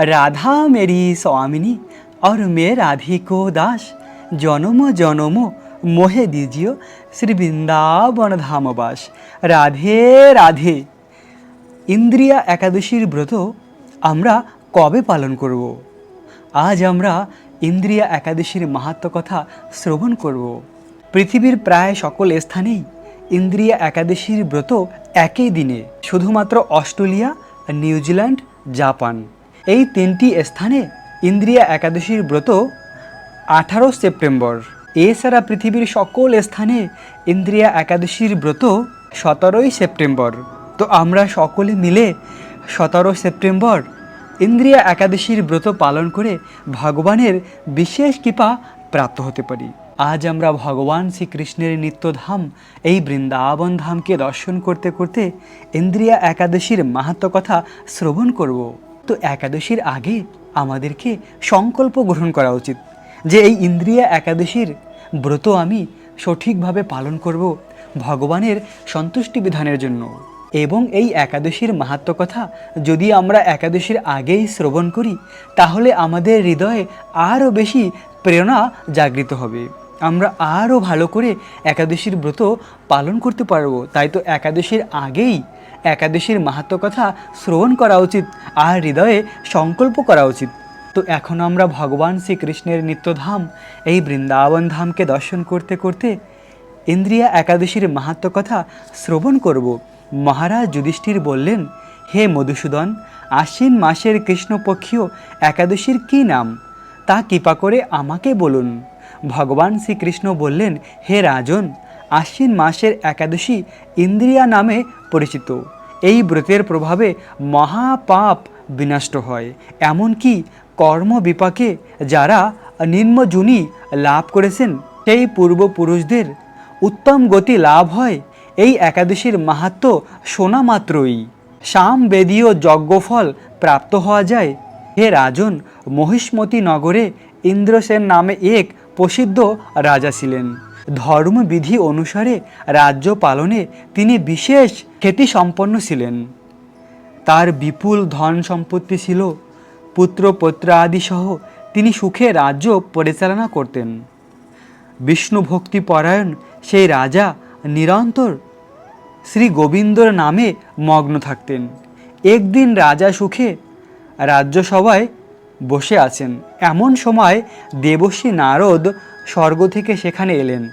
राधा मेरी स्वामिनी और मैं राधी को दास জনম জনম মোহে দিজিও শ্রী বৃন্দাবন ধামবাস রাধে রাধে ইন্দ্রিয়া একাদশীর ব্রত আমরা কবে পালন করব আজ আমরা ইন্দ্রিয়া একাদশীর মাহাত্ম কথা শ্রবণ করব পৃথিবীর প্রায় সকল স্থানেই ইন্দ্রিয়া একাদশীর ব্রত একই দিনে শুধুমাত্র অস্ট্রেলিয়া নিউজিল্যান্ড জাপান এই তিনটি স্থানে ইন্দ্রিয়া একাদশীর ব্রত আঠারো সেপ্টেম্বর। এছাড়া পৃথিবীর সকল স্থানে ইন্দ্রিয়া একাদশীর ব্রত সতেরোই সেপ্টেম্বর। তো আমরা সকলে মিলে সতেরো সেপ্টেম্বর ইন্দ্রিয়া একাদশীর ব্রত পালন করে ভগবানের বিশেষ কৃপা প্রাপ্ত হতে পারি। আজ আমরা ভগবান শ্রীকৃষ্ণের নিত্যধাম, এই বৃন্দাবন ধামকে দর্শন করতে করতে ইন্দ্রিয়া একাদশীর মাহাত্ম কথা শ্রবণ করব। তো একাদশীর আগে আমাদেরকে সংকল্প গ্রহণ করা উচিত যে এই ইন্দ্রিয়া একাদশীর ব্রত আমি সঠিকভাবে পালন করব ভগবানের সন্তুষ্টি বিধানের জন্য। এবং এই একাদশীর মাহাত্ম কথা যদি আমরা একাদশীর আগেই শ্রবণ করি, তাহলে আমাদের হৃদয়ে আরও বেশি প্রেরণা জাগৃত হবে। আমরা আরও ভালো করে একাদশীর ব্রত পালন করতে পারব। তাই তো একাদশীর আগেই একাদশীর মাহাত্ম কথা শ্রবণ করা উচিত, আর হৃদয়ে সংকল্প করা উচিত। তো এখন আমরা ভগবান শ্রীকৃষ্ণের নিত্যধাম, এই বৃন্দাবন ধামকে দর্শন করতে করতে ইন্দ্রিয়া একাদশীর মাহাত্ম কথা শ্রবণ করব। মহারাজ যুধিষ্ঠির বললেন, হে মধুসূদন, আশ্বিন মাসের কৃষ্ণপক্ষীয় একাদশীর কী নাম? তা কৃপা করে আমাকে বলুন। ভগবান শ্রীকৃষ্ণ বললেন, হে রাজন আশ্বিন মাসের একাদশী ইন্দ্রিয়া নামে পরিচিত। এই ব্রতের প্রভাবে মহাপাপ বিনষ্ট হয়, এমনকি কর্মবিপাকে যারা নিম্নজুনি লাভ করেছেন, সেই পূর্বপুরুষদের উত্তম গতি লাভ হয়। এই একাদশীর মাহাত্ম শোনা মাত্রই। শাম বেদীয় যজ্ঞফল প্রাপ্ত হওয়া যায়। হে রাজন, মহিষ্মতি নগরে ইন্দ্রসেন নামে এক প্রসিদ্ধ রাজা ছিলেন। ধর্মবিধি অনুসারে রাজ্য পালনে তিনি বিশেষ খ্যাতি সম্পন্ন ছিলেন। তার বিপুল ধন সম্পত্তি ছিল, পুত্র সহ তিনি সুখে রাজ্য পরিচালনা করতেন। বিষ্ণু ভক্তি পরায়ণ সেই রাজা নিরন্তর শ্রী গোবিন্দর নামে মগ্ন থাকতেন। একদিন রাজা সুখে রাজ্যসভায় বসে আছেন। এমন সময় দেবশ্রী নারদ স্বর্গ থেকে সেখানে এলেন।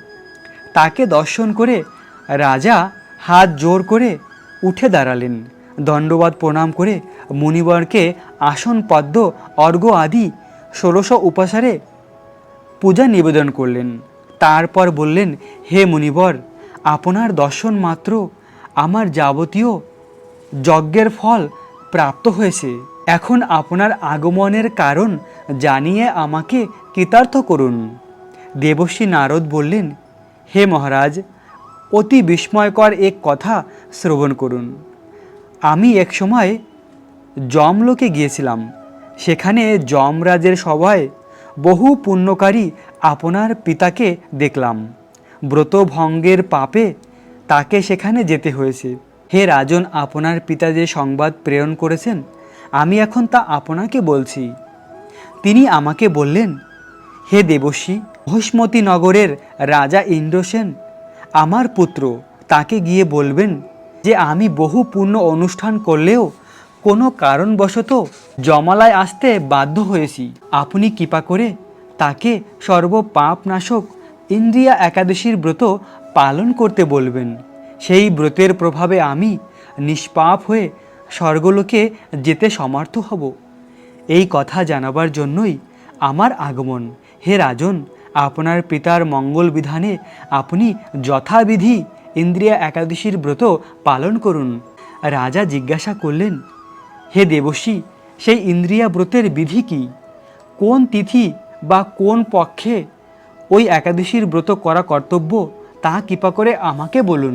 তাকে দর্শন করে রাজা হাত জোর করে উঠে দাঁড়ালেন। দণ্ডবাদ প্রণাম করে মুনিবরকে আসন, পদ্ম অর্ঘ আদি ষোড়শ উপাসারে পূজা নিবেদন করলেন। তারপর বললেন, হে মুনিবর, আপনার দর্শন মাত্র আমার যাবতীয় যজ্ঞের ফল প্রাপ্ত হয়েছে। এখন আপনার আগমনের কারণ জানিয়ে আমাকে কৃতার্থ করুন। দেবশ্রী নারদ বললেন হে মহারাজ, অতি বিস্ময়কর এক কথা শ্রবণ করুন। আমি এক সময় যমলোকে গিয়েছিলাম। সেখানে যমরাজের সভায় বহু পুণ্যকারী আপনার পিতাকে দেখলাম। ব্রতভঙ্গের পাপে তাকে সেখানে যেতে হয়েছে। হে রাজন, আপনার পিতা যে সংবাদ প্রেরণ করেছেন, আমি এখন তা আপনাকে বলছি। তিনি আমাকে বললেন, হে দেবশ্রী মহিষ্মতি নগরের রাজা ইন্দ্রসেন আমার পুত্র, তাকে গিয়ে বলবেন যে আমি বহু পূর্ণ অনুষ্ঠান করলেও কোনো কারণবশত জমালায় আসতে বাধ্য হয়েছি। আপনি কৃপা করে তাকে সর্বপাপনাশক ইন্দ্রিয়া একাদশীর ব্রত পালন করতে বলবেন। সেই ব্রতের প্রভাবে আমি নিষ্পাপ হয়ে স্বর্গলোকে যেতে সমর্থ হব। এই কথা জানাবার জন্যই আমার আগমন। হে রাজন আপনার পিতার মঙ্গল বিধানে আপনি যথাবিধি ইন্দ্রিয়া একাদশীর ব্রত পালন করুন। রাজা জিজ্ঞাসা করলেন, হে দেবশ্রী, সেই ইন্দ্রিয়া ব্রতের বিধি কি? কোন তিথি বা কোন পক্ষে ওই একাদশীর ব্রত করা কর্তব্য তা কৃপা করে আমাকে বলুন?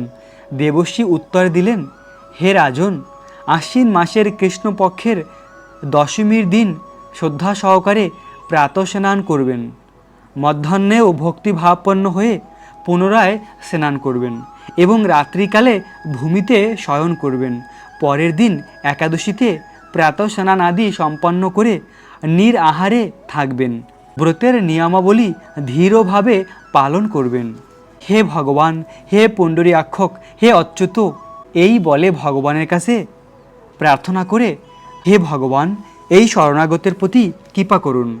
দেবশ্রী উত্তর দিলেন, হে রাজন, আশ্বিন মাসের কৃষ্ণপক্ষের দশমীর দিন শ্রদ্ধা সহকারে প্রাতঃস্নান করবেন। মধ্যাহ্নেও ভক্তিভাবপন্ন হয়ে পুনরায় স্নান করবেন এবং রাত্রিকালে ভূমিতে শয়ন করবেন। পরের দিন একাদশীতে প্রাত স্নান আদি সম্পন্ন করে নির আহারে থাকবেন। ব্রতের নিয়মাবলী ধীরভাবে পালন করবেন। হে ভগবান, হে পুণ্ডরী আক্ষক হে অচ্যুত, এই বলে ভগবানের কাছে প্রার্থনা করে, হে ভগবান, এই শরণাগতের প্রতি কৃপা করুন।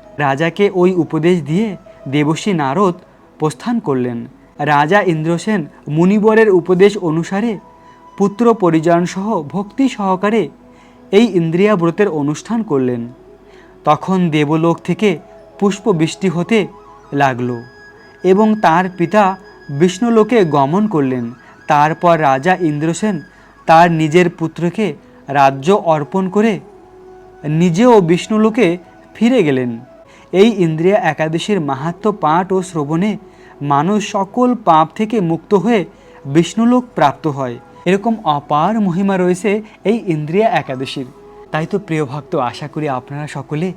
রাজাকে ওই উপদেশ দিয়ে দেবশ্রী নারদ প্রস্থান করলেন। রাজা ইন্দ্রসেন মুনিবরের উপদেশ অনুসারে পুত্র পরিজনসহ ভক্তি সহকারে এই ইন্দ্রিয়া ব্রতের অনুষ্ঠান করলেন। তখন দেবলোক থেকে পুষ্প বৃষ্টি হতে লাগল এবং তার পিতা বিষ্ণুলোকে গমন করলেন। তারপর রাজা ইন্দ্রসেন তার নিজের পুত্রকে রাজ্য অর্পণ করে নিজেও বিষ্ণুলোকে ফিরে গেলেন। এই ইন্দ্রিয়া একাদশীর মাহাত্ম পাঠ ও শ্রবণে মানুষ সকল পাপ থেকে মুক্ত হয়ে বিষ্ণুলোক প্রাপ্ত হয়। এরকম অপার মহিমা রয়েছে এই ইন্দ্রিয়া একাদশীর। তাই তো প্রিয় ভক্ত, আশা করি আপনারা সকলে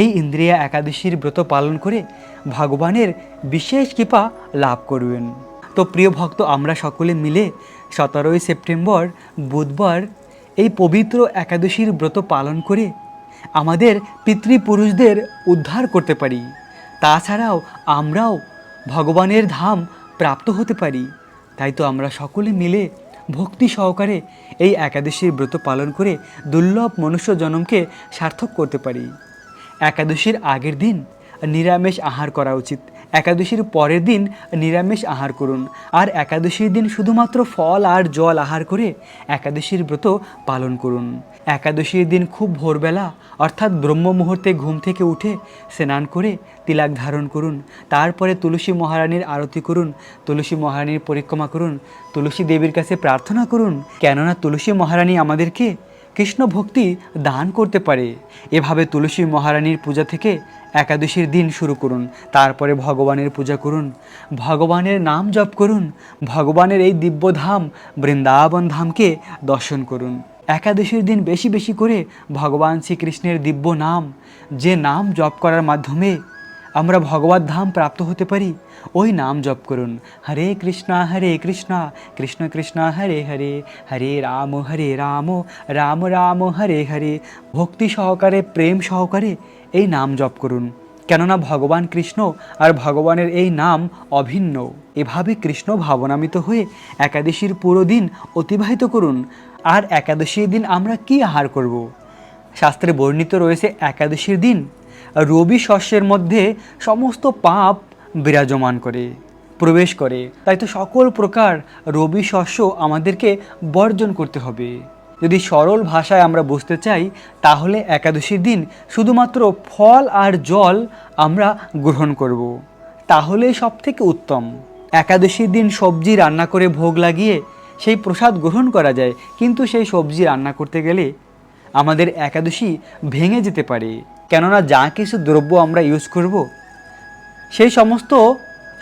এই ইন্দ্রিয়া একাদশীর ব্রত পালন করে ভগবানের বিশেষ কৃপা লাভ করবেন। তো প্রিয় ভক্ত, আমরা সকলে মিলে সতেরোই সেপ্টেম্বর, বুধবার এই পবিত্র একাদশীর ব্রত পালন করে আমাদের পিতৃপুরুষদের উদ্ধার করতে পারি। তাছাড়াও আমরাও ভগবানের ধাম প্রাপ্ত হতে পারি। তাই তো আমরা সকলে মিলে ভক্তি সহকারে এই একাদশীর ব্রত পালন করে দুর্লভ মনুষ্য জনমকে সার্থক করতে পারি। একাদশীর আগের দিন নিরামিষ আহার করা উচিত। একাদশীর পরের দিন নিরামিষ আহার করুন। আর একাদশীর দিন শুধুমাত্র ফল আর জল আহার করে একাদশীর ব্রত পালন করুন। একাদশীর দিন খুব ভোরবেলা, অর্থাৎ ব্রহ্ম মুহূর্তে ঘুম থেকে উঠে স্নান করে তিলাক ধারণ করুন। তারপরে তুলসী মহারানীর আরতি করুন, তুলসী মহারানীর পরিক্রমা করুন, তুলসী দেবীর কাছে প্রার্থনা করুন, কেননা তুলসী মহারানী আমাদেরকে কৃষ্ণ ভক্তি দান করতে পারে। এভাবে তুলসী মহারানীর পূজা থেকে একাদশীর দিন শুরু করুন, তারপরে ভগবানের পূজা করুন, ভগবানের নাম জপ করুন, ভগবানের এই দিব্যধাম বৃন্দাবন ধামকে দর্শন করুন। একাদশীর দিন বেশি বেশি করে ভগবান শ্রীকৃষ্ণের দিব্য নাম, যে নাম জপ করার মাধ্যমে আমরা ভগবত ধাম প্রাপ্ত হতে পারি, ওই নাম জপ করুন। হরে কৃষ্ণা হরে কৃষ্ণা, কৃষ্ণ কৃষ্ণ, হরে হরে হরে রাম হরে রাম রাম রাম, হরে হরে। ভক্তি সহকারে, প্রেম সহকারে এই নাম জপ করুন। কেননা ভগবান কৃষ্ণ আর ভগবানের এই নাম অভিন্ন। এভাবে কৃষ্ণ ভাবনামিত হয়ে একাদশীর পুরো দিন অতিবাহিত করুন। আর একাদশীর দিন আমরা কি আহার করব? শাস্ত্রে বর্ণিত রয়েছে একাদশীর দিন রবি শস্যের মধ্যে সমস্ত পাপ বিরাজমান করে, প্রবেশ করে। তাই তো সকল প্রকার রবি শস্য আমাদেরকে বর্জন করতে হবে। যদি সরল ভাষায় আমরা বুঝতে চাই, তাহলে একাদশীর দিন শুধুমাত্র ফল আর জল আমরা গ্রহণ করব। তাহলে সব থেকে উত্তম। একাদশীর দিন সবজি রান্না করে ভোগ লাগিয়ে সেই প্রসাদ গ্রহণ করা যায়, কিন্তু সেই সবজি রান্না করতে গেলে আমাদের একাদশী ভেঙে যেতে পারে। কেননা যা কিছু দ্রব্য আমরা ইউজ করব, সেই সমস্ত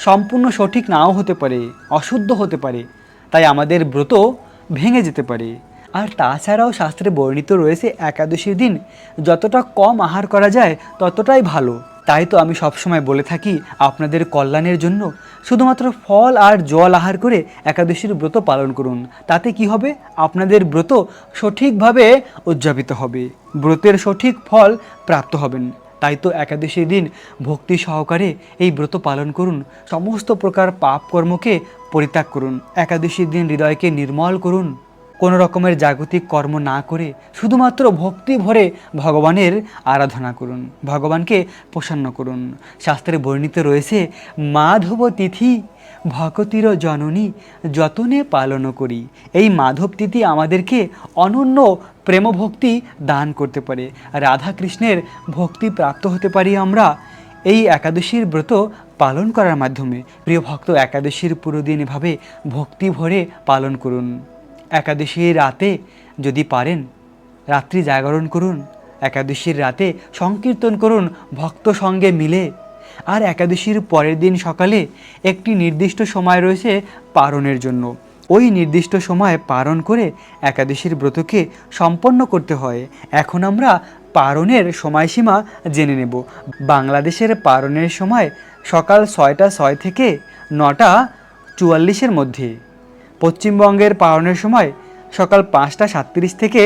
সম্পূর্ণ সঠিক নাও হতে পারে, অশুদ্ধ হতে পারে, তাই আমাদের ব্রত ভেঙে যেতে পারে। আর তাছাড়াও শাস্ত্রে বর্ণিত রয়েছে, একাদশীর দিন যতটা কম আহার করা যায় ততটাই ভালো। তাই তো আমি সবসময় বলে থাকি আপনাদের কল্যাণের জন্য শুধুমাত্র ফল আর জল আহার করে একাদশীর ব্রত পালন করুন। তাতে কি হবে? আপনাদের ব্রত সঠিকভাবে উদযাপিত হবে। ব্রতের সঠিক ফল প্রাপ্ত হবেন। তাই তো একাদশীর দিন ভক্তি সহকারে এই ব্রত পালন করুন। সমস্ত প্রকার পাপ কর্মকে পরিত্যাগ করুন। একাদশীর দিন হৃদয়কে নির্মল করুন। কোনো রকমের জাগতিক কর্ম না করে শুধুমাত্র ভক্তি ভরে ভগবানের আরাধনা করুন, ভগবানকে প্রসন্ন করুন। শাস্ত্রে বর্ণিত রয়েছে, মাধব তিথি ভকতির জননী যতনে পালন করি। এই মাধব তিথি আমাদেরকে অনন্য প্রেমভক্তি দান করতে পারে। রাধা কৃষ্ণের ভক্তি প্রাপ্ত হতে পারি আমরা এই একাদশীর ব্রত পালন করার মাধ্যমে। প্রিয় ভক্ত, একাদশীর পুরো দিন এভাবে ভক্তি ভরে পালন করুন। একাদশী রাতে যদি পারেন, রাত্রি জাগরণ করুন, একাদশীর রাতে সংকীর্তন করুন, ভক্ত সঙ্গে মিলে। আর একাদশীর পরের দিন সকালে একটি নির্দিষ্ট সময় রয়েছে পারণের জন্য। ওই নির্দিষ্ট সময় পারণ করে একাদশীর ব্রতকে সম্পন্ন করতে হয়। এখন আমরা পারণের সময়সীমা জেনে নেব। বাংলাদেশের পারণের সময় সকাল ছয়টা ছয় থেকে নটা চুয়াল্লিশের মধ্যে। পশ্চিমবঙ্গের পালনের সময় সকাল পাঁচটা সাতত্রিশ থেকে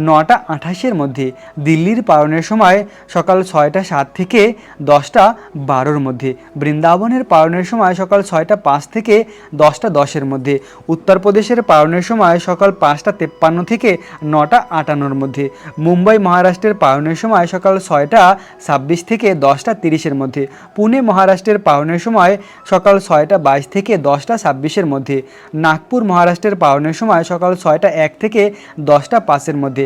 নটা আঠাশের মধ্যে। দিল্লির পালনের সময় সকাল ছয়টা সাত থেকে দশটা বারোর মধ্যে। বৃন্দাবনের পালনের সময় সকাল ছয়টা পাঁচ থেকে দশটা দশের মধ্যে। উত্তরপ্রদেশের পালনের সময় সকাল পাঁচটা তেপ্পান্ন থেকে নটা আটান্নর মধ্যে। মুম্বাই মহারাষ্ট্রের পালনের সময় সকাল ছয়টা ছাব্বিশ থেকে দশটা তিরিশের মধ্যে। পুনে মহারাষ্ট্রের পালনের সময় সকাল ছয়টা বাইশ থেকে দশটা ছাব্বিশের মধ্যে। নাগপুর মহারাষ্ট্রের পালনের সময় সকাল ছয়টা এক থেকে দশটা পাঁচের মধ্যে।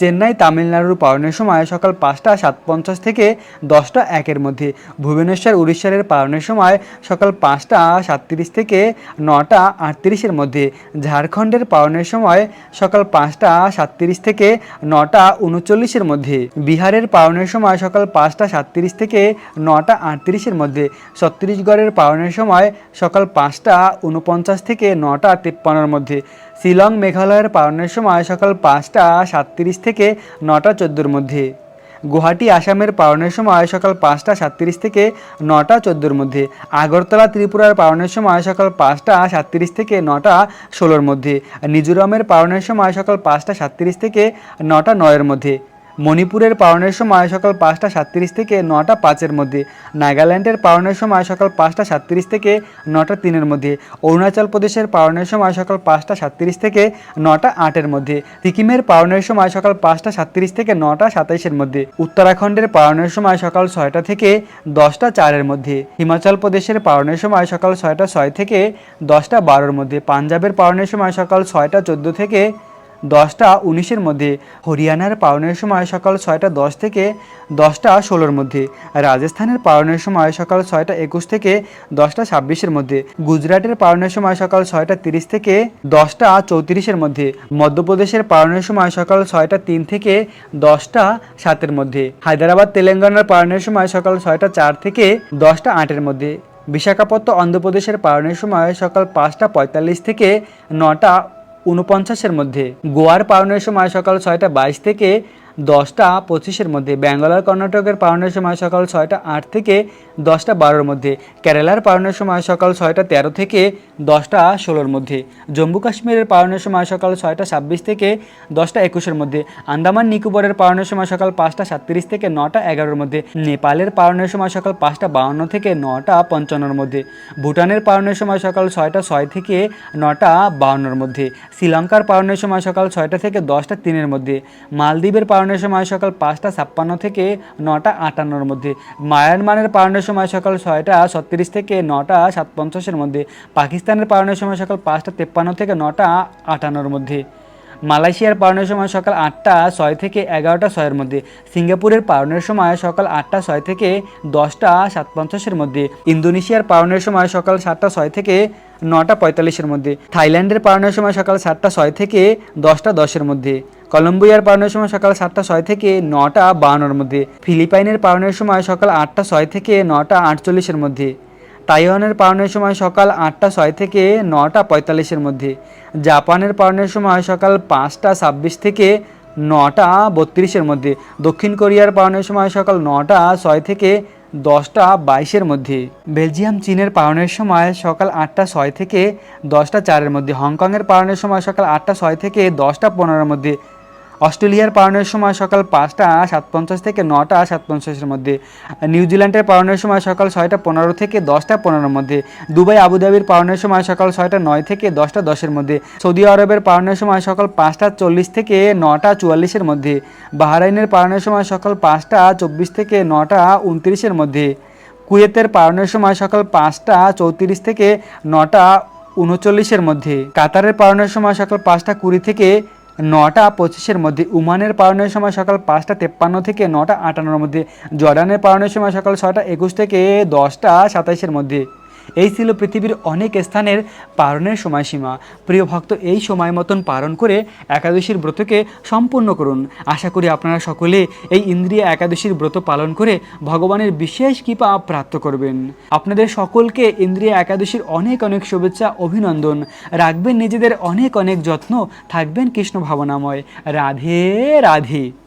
চেন্নাই তামিলনাড়ুর পালনের সময় সকাল পাঁচটা সাত পঞ্চাশ থেকে দশটা একের মধ্যে। ভুবনেশ্বর, উড়িষ্যার পালনের সময় সকাল পাঁচটা সাতত্রিশ থেকে নটা আটত্রিশের মধ্যে। ঝাড়খণ্ডের পালনের সময় সকাল পাঁচটা সাতত্রিশ থেকে নটা উনচল্লিশের মধ্যে। বিহারের পালনের সময় সকাল পাঁচটা সাতত্রিশ থেকে নটা আটত্রিশের মধ্যে। ছত্তিশগড়ের পালনের সময় সকাল পাঁচটা উনপঞ্চাশ থেকে নটা তিপ্পান্নর মধ্যে। শিলং, মেঘালয়ের পালনের সময় সকাল পাঁচটা সাতত্রিশ থেকে নটা চোদ্দোর মধ্যে। গুয়াহাটি আসামের পাওয়ানোর সময় সকাল পাঁচটা সাতত্রিশ থেকে নটা চোদ্দোর মধ্যে। আগরতলা ত্রিপুরার পাওয়ানোর সময় সকাল পাঁচটা সাতত্রিশ থেকে নটা ষোলোর মধ্যে। মিজোরামের পাওয়ানোর সময় সকাল পাঁচটা সাতত্রিশ থেকে নটা নয়ের মধ্যে। মণিপুরের পালনের সময় সকাল পাঁচটা সাতত্রিশ থেকে নটা পাঁচের মধ্যে। নাগাল্যান্ডের পালনের সময় সকাল পাঁচটা সাতত্রিশ থেকে নটা তিনের মধ্যে। অরুণাচল প্রদেশের পালনের সময় সকাল পাঁচটা সাতত্রিশ থেকে নটা আটের মধ্যে। সিকিমের পালনের সময় সকাল পাঁচটা সাতত্রিশ থেকে নটা সাতাইশের মধ্যে। উত্তরাখণ্ডের পালনের সময় সকাল ছয়টা থেকে দশটা চারের মধ্যে। হিমাচল প্রদেশের পালনের সময় সকাল ছয়টা ছয় থেকে দশটা বারোর মধ্যে। পাঞ্জাবের পালনের সময় সকাল ছয়টা চোদ্দ থেকে দশটা উনিশের মধ্যে, হরিয়ানার পালনের সময় সকাল ছয়টা দশ থেকে দশটা ষোলোর মধ্যে, রাজস্থানের পালনের সময় সকাল ছয়টা একুশ থেকে দশটা ছাব্বিশের মধ্যে, গুজরাটের পালনের সময় সকাল ছয়টা তিরিশ থেকে দশটা চৌত্রিশের মধ্যে, মধ্যপ্রদেশের পালনের সময় সকাল ছয়টা তিন থেকে দশটা সাতের মধ্যে, হায়দ্রাবাদ তেলেঙ্গানার পালনের সময় সকাল ছয়টা চার থেকে দশটা আটের মধ্যে বিশাখাপত্ত অন্ধ্রপ্রদেশের পালনের সময় সকাল পাঁচটা পঁয়তাল্লিশ থেকে নটা উনপঞ্চাশের মধ্যে। গোয়ার পাওনের সময় সকাল ছয়টা বাইশ থেকে দশটা পঁচিশের মধ্যে। ব্যাঙ্গালোর, কর্ণাটকের পাওনের সময় সকাল ছয়টা আট থেকে দশটা বারোর মধ্যে। কেরালার পালনের সময় সকাল ছয়টা তেরো থেকে দশটা ষোলোর মধ্যে। জম্মু কাশ্মীরের পালনের সময় সকাল ছয়টা ছাব্বিশ থেকে দশটা একুশের মধ্যে। আন্দামান নিকোবরের পালনের সময় সকাল পাঁচটা সাতত্রিশ থেকে নটা এগারোর মধ্যে। নেপালের পালনের সময় সকাল পাঁচটা বাউন্ন থেকে নটা পঞ্চান্নর মধ্যে। ভুটানের পালনের সময় সকাল ছয়টা ছয় থেকে নটা বাউন্নর মধ্যে। শ্রীলঙ্কার পালনের সময় সকাল ছয়টা থেকে দশটা তিনের মধ্যে। মালদ্বীপের পালনের সময় সকাল পাঁচটা ছাপ্পান্ন থেকে নটা আটান্নর মধ্যে। মায়ানমারের পালনের সময় সকাল ছয়টা ছত্রিশ থেকে নটা সাত পঞ্চাশের মধ্যে। পাকিস্তানের পালনের সময় সকাল পাঁচটা তেপ্পান্ন থেকে নটা আটান্নর মধ্যে। মালয়েশিয়ার পালনের সময় সকাল আটটা ছয় থেকে এগারোটা ছয়ের মধ্যে। সিঙ্গাপুরের পালনের সময় সকাল আটটা ছয় থেকে দশটা সাত পঞ্চাশের মধ্যে। ইন্দোনেশিয়ার পালনের সময় সকাল সাতটা ছয় থেকে নটা পঁয়তাল্লিশের মধ্যে। থাইল্যান্ডের পালনের সময় সকাল সাতটা ছয় থেকে দশটা দশের মধ্যে। কলম্বিয়ার পালনের সময় সকাল সাতটা ছয় থেকে নটা বাউন্নর মধ্যে, ফিলিপাইনের পালনের সময় সকাল আটটা ছয় থেকে নটা আটচল্লিশের মধ্যে, তাইওয়ানের পালনের সময় সকাল আটটা ছয় থেকে নটা পঁয়তাল্লিশের মধ্যে, জাপানের পালনের সময় সকাল পাঁচটা ছাব্বিশ থেকে নটা বত্রিশের মধ্যে, দক্ষিণ কোরিয়ার পালনের সময় সকাল নটা ছয় থেকে দশটা বাইশের মধ্যে, বেলজিয়াম, চীনের পালনের সময় সকাল আটটা ছয় থেকে দশটা চারের মধ্যে, হংকংয়ের পালনের সময় সকাল আটটা ছয় থেকে দশটা পনেরোর মধ্যে অস্ট্রেলিয়ার পালনের সময় সকাল পাঁচটা সাত পঞ্চাশ থেকে নটা সাত পঞ্চাশের মধ্যে নিউজিল্যান্ডের পালনের সময় সকাল ছয়টা পনেরো থেকে দশটা পনেরোর মধ্যে। দুবাই আবুধাবির পালনের সময় সকাল ছয়টা নয় থেকে দশটা দশের মধ্যে। সৌদি আরবের পালনের সময় সকাল পাঁচটা চল্লিশ থেকে নটা চুয়াল্লিশের মধ্যে। বাহরাইনের পালনের সময় সকাল পাঁচটা চব্বিশ থেকে নটা উনত্রিশের মধ্যে। কুয়েতের পালনের সময় সকাল পাঁচটা চৌত্রিশ থেকে নটা উনচল্লিশের মধ্যে। কাতারের পালনের সময় সকাল পাঁচটা কুড়ি থেকে নটা পঁচিশের মধ্যে উমানের পালনের সময় সকাল পাঁচটা তেপ্পান্ন থেকে নটা আটান্নর মধ্যে জর্ডানের পালনের সময় সকাল ছটা একুশ থেকে দশটা সাতাইশের মধ্যে। এই ছিল পৃথিবীর অনেক স্থানের পালনের সময়সীমা। প্রিয় ভক্ত, এই সময় মতন পালন করে একাদশীর ব্রতকে সম্পূর্ণ করুন। আশা করি আপনারা সকলে এই ইন্দ্রিয় একাদশীর ব্রত পালন করে ভগবানের বিশেষ কৃপা প্রাপ্ত করবেন। আপনাদের সকলকে ইন্দ্রিয়া একাদশীর অনেক অনেক শুভেচ্ছা, অভিনন্দন। রাখবেন নিজেদের অনেক অনেক যত্ন। থাকবেন কৃষ্ণ ভাবনাময়। রাধে রাধে।